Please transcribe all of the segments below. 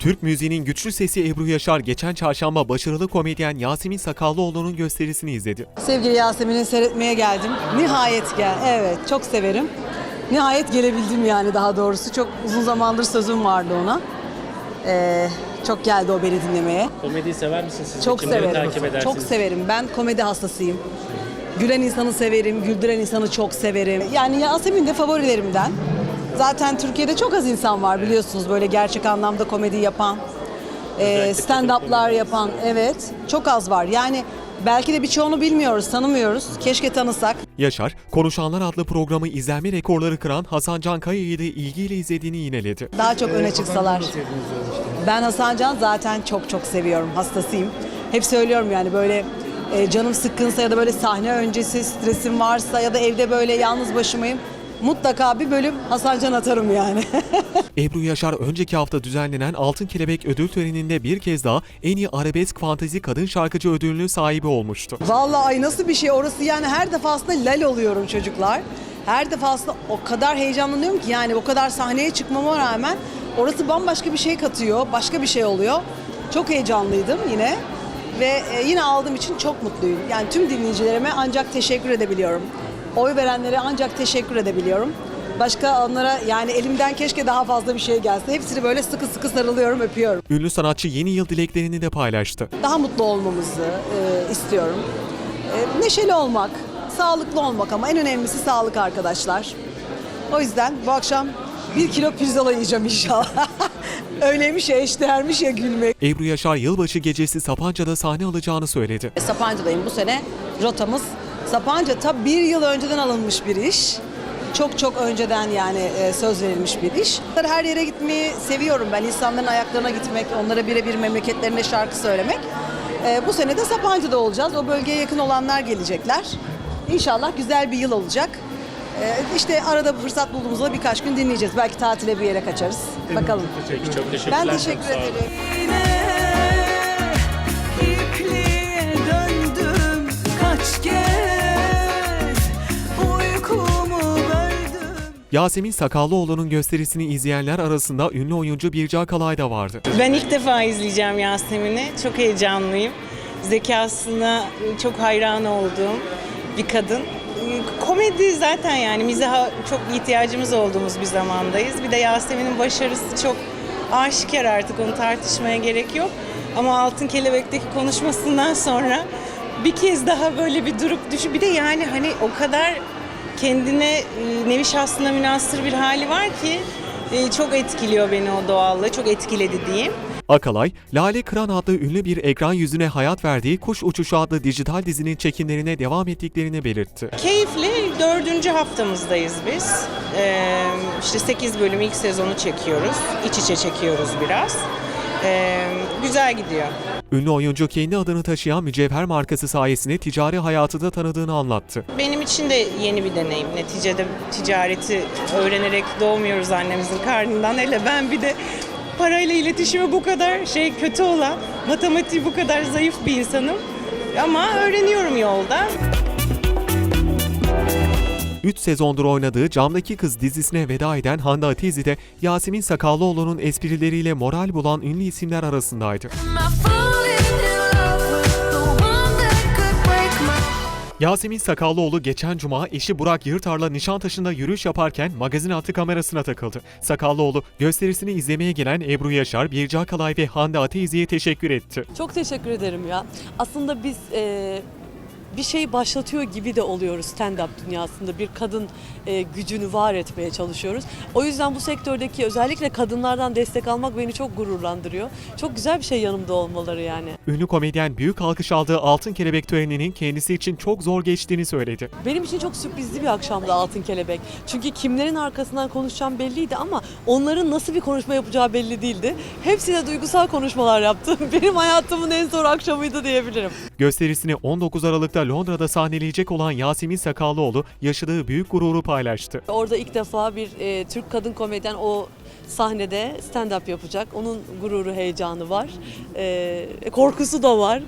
Türk müziğinin güçlü sesi Ebru Yaşar geçen çarşamba başarılı komedyen Yasemin Sakallıoğlu'nun gösterisini izledi. Sevgili Yasemin'i seyretmeye geldim. Nihayet gel. Evet, çok severim. Nihayet gelebildim yani daha doğrusu. Çok uzun zamandır sözüm vardı ona. Ee, çok geldi o beni dinlemeye. Komediyi sever misiniz siz? Çok Kimleri severim. takip edersiniz? Çok severim. Ben komedi hastasıyım. Gülen insanı severim, güldüren insanı çok severim. Yani Yasemin de favorilerimden. Zaten Türkiye'de çok az insan var biliyorsunuz böyle gerçek anlamda komedi yapan. Ee, Özellikle stand-up'lar yapan. Evet, çok az var. Yani belki de birçoğunu bilmiyoruz, tanımıyoruz. Keşke tanısak. Yaşar, Konuşanlar adlı programı izlenme rekorları kıran Hasan Can Kaya'yı da ilgiyle izlediğini yineledi. Daha çok öne çıksalar. Ben Hasan Can zaten çok çok seviyorum, hastasıyım. Hep söylüyorum yani böyle e, canım sıkkınsa ya da böyle sahne öncesi stresim varsa ya da evde böyle yalnız başımayım. Mutlaka bir bölüm Hasan Can atarım yani. Ebru Yaşar önceki hafta düzenlenen Altın Kelebek ödül töreninde bir kez daha en iyi arabesk fantezi kadın şarkıcı ödülünün sahibi olmuştu. Vallahi ay nasıl bir şey orası yani her defasında lal oluyorum çocuklar. Her defasında o kadar heyecanlanıyorum ki yani o kadar sahneye çıkmama rağmen orası bambaşka bir şey katıyor, başka bir şey oluyor. Çok heyecanlıydım yine ve e, yine aldığım için çok mutluyum. Yani tüm dinleyicilerime ancak teşekkür edebiliyorum. Oy verenlere ancak teşekkür edebiliyorum. Başka onlara yani elimden keşke daha fazla bir şey gelse. Hepsini böyle sıkı sıkı sarılıyorum, öpüyorum. Ünlü sanatçı yeni yıl dileklerini de paylaştı. daha mutlu olmamızı e, istiyorum. E, neşeli olmak, sağlıklı olmak ama en önemlisi sağlık arkadaşlar. O yüzden bu akşam bir kilo pirzola yiyeceğim inşallah. Öyleymiş ya eşdeğermiş ya gülmek. Ebru Yaşar yılbaşı gecesi Sapanca'da sahne alacağını söyledi. Sapanca'dayım bu sene rotamız. Sapanca tabi bir yıl önceden alınmış bir iş. Çok çok önceden yani e, söz verilmiş bir iş. Her yere gitmeyi seviyorum ben. İnsanların ayaklarına gitmek, onlara birebir memleketlerine şarkı söylemek. E, bu sene de Sapanca'da olacağız. O bölgeye yakın olanlar gelecekler. İnşallah güzel bir yıl olacak. E, işte arada fırsat bulduğumuzda birkaç gün dinleyeceğiz. Belki tatile bir yere kaçarız. Bakalım. Peki çok teşekkürler. Ben teşekkür ederim. Yasemin Sakallıoğlu'nun gösterisini izleyenler arasında ünlü oyuncu Birca Kalay da vardı. Ben ilk defa izleyeceğim Yasemin'i. Çok heyecanlıyım. Zekasına çok hayran olduğum bir kadın. Komedi zaten yani mizaha çok ihtiyacımız olduğumuz bir zamandayız. Bir de Yasemin'in başarısı çok aşikar artık onu tartışmaya gerek yok. Ama Altın Kelebek'teki konuşmasından sonra bir kez daha böyle bir durup düşün. Bir de yani hani o kadar kendine e, nevi şahsına münasır bir hali var ki e, çok etkiliyor beni o doğallığı. Çok etkiledi diyeyim. Akalay, Lale Kıran adlı ünlü bir ekran yüzüne hayat verdiği Kuş Uçuşu adlı dijital dizinin çekimlerine devam ettiklerini belirtti. Keyifli dördüncü haftamızdayız biz. Ee, işte 8 bölüm ilk sezonu çekiyoruz. İç içe çekiyoruz biraz. Ee, güzel gidiyor. Ünlü oyuncu kendi adını taşıyan mücevher markası sayesinde ticari hayatı da tanıdığını anlattı. Benim için de yeni bir deneyim. Neticede ticareti öğrenerek doğmuyoruz annemizin karnından. Hele ben bir de parayla iletişimi bu kadar şey kötü olan, matematiği bu kadar zayıf bir insanım. Ama öğreniyorum yolda. 3 sezondur oynadığı Camdaki Kız dizisine veda eden Hande Atizi de Yasemin Sakallıoğlu'nun esprileriyle moral bulan ünlü isimler arasındaydı. Yasemin Sakallıoğlu geçen cuma eşi Burak Yırtar'la Nişantaşı'nda yürüyüş yaparken magazin altı kamerasına takıldı. Sakallıoğlu gösterisini izlemeye gelen Ebru Yaşar, Birca Kalay ve Hande Atizi'ye teşekkür etti. Çok teşekkür ederim ya. Aslında biz e, bir şey başlatıyor gibi de oluyoruz stand-up dünyasında. Bir kadın e, gücünü var etmeye çalışıyoruz. O yüzden bu sektördeki özellikle kadınlardan destek almak beni çok gururlandırıyor. Çok güzel bir şey yanımda olmaları yani. Ünlü komedyen büyük alkış aldığı Altın Kelebek töreninin kendisi için çok zor geçtiğini söyledi. Benim için çok sürprizli bir akşamdı Altın Kelebek. Çünkü kimlerin arkasından konuşacağım belliydi ama onların nasıl bir konuşma yapacağı belli değildi. Hepsi de duygusal konuşmalar yaptı. Benim hayatımın en zor akşamıydı diyebilirim. Gösterisini 19 Aralık'ta Londra'da sahneleyecek olan Yasemin Sakallıoğlu yaşadığı büyük gururu paylaştı. Orada ilk defa bir e, Türk kadın komedyen o sahnede stand-up yapacak. Onun gururu, heyecanı var. E, korkusu da var.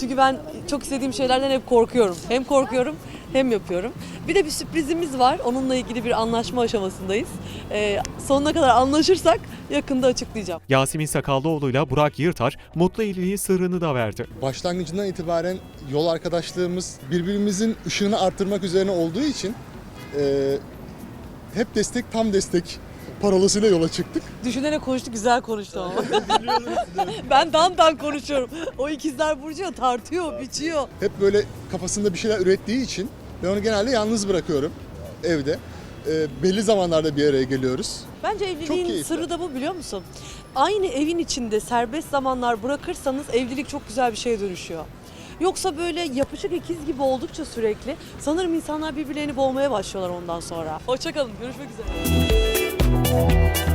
Çünkü ben çok istediğim şeylerden hep korkuyorum. Hem korkuyorum hem yapıyorum. Bir de bir sürprizimiz var. Onunla ilgili bir anlaşma aşamasındayız. Ee, sonuna kadar anlaşırsak yakında açıklayacağım. Yasemin Sakallıoğlu'yla Burak Yırtar mutlu evliliğin sırrını da verdi. başlangıcından itibaren yol arkadaşlığımız birbirimizin ışığını arttırmak üzerine olduğu için e, hep destek tam destek parolasıyla yola çıktık. Düşünerek konuştu, güzel konuştu ama. ben dan dan konuşuyorum. O ikizler Burcu tartıyor, biçiyor. Hep böyle kafasında bir şeyler ürettiği için ben onu genelde yalnız bırakıyorum evde. E, belli zamanlarda bir araya geliyoruz. Bence evliliğin keyifli. sırrı da bu biliyor musun? Aynı evin içinde serbest zamanlar bırakırsanız evlilik çok güzel bir şeye dönüşüyor. Yoksa böyle yapışık ikiz gibi oldukça sürekli sanırım insanlar birbirlerini boğmaya başlıyorlar ondan sonra. Hoşçakalın, görüşmek üzere.